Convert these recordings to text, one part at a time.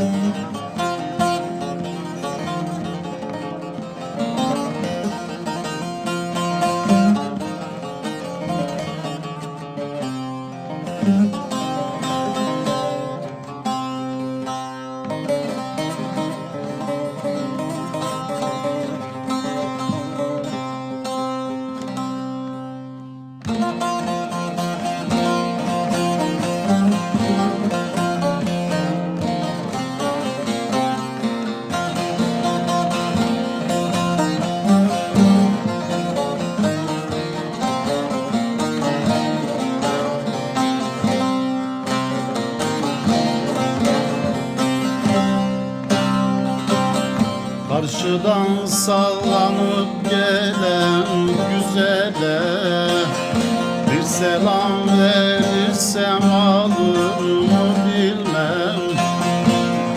Mm-hmm. Karşıdan sallanıp gelen güzele Bir selam verirsem alır mı bilmem.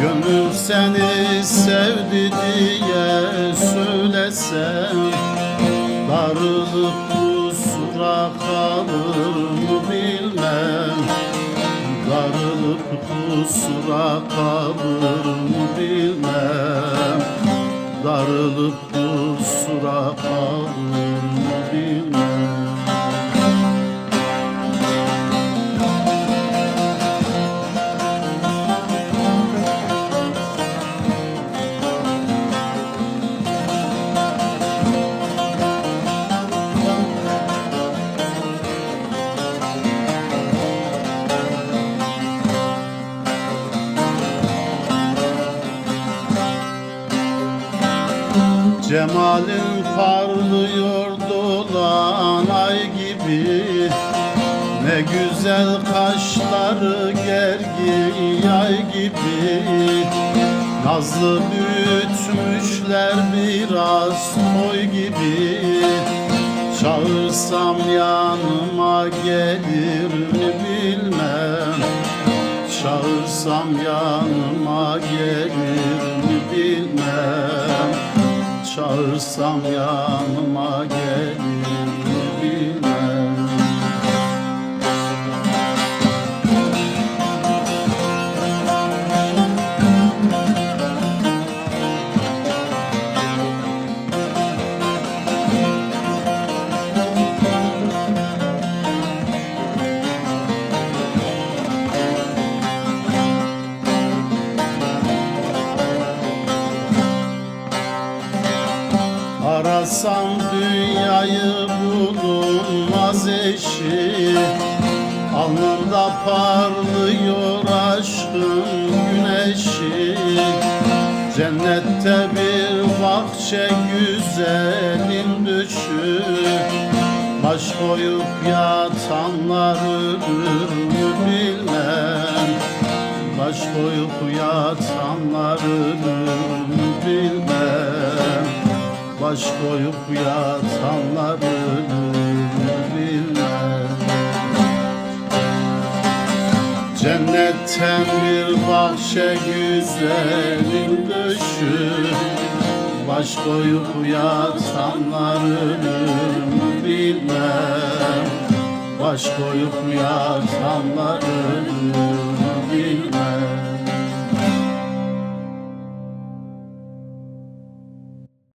Gönül seni sevdi diye söylesem Darılıp kusura kalır mı bilmem. Darılıp kusura kalır mı bilmem Darılıp kusura kalır Cemalin parlıyor dolan ay gibi. Ne güzel kaşları gergin yay gibi. Nazlı büyütmüşler biraz koy gibi. Çağırsam yanıma gelir mi bilmem. Çağırsam yanıma gelir Çağırsam yanıma gelir Arasam dünyayı bulunmaz eşi. Alnında parlıyor aşkın güneşi. Cennette bir bahçe güzelin düşü. Baş koyup yatanlar ölür mü bilmem Baş koyup yatanlar ölür Baş koyup yatanlar ölür mü bilmem Cennetten bir bahçe güzelin düşü Baş koyup yatanlar ölür bilmem Baş koyup yatanlar ölür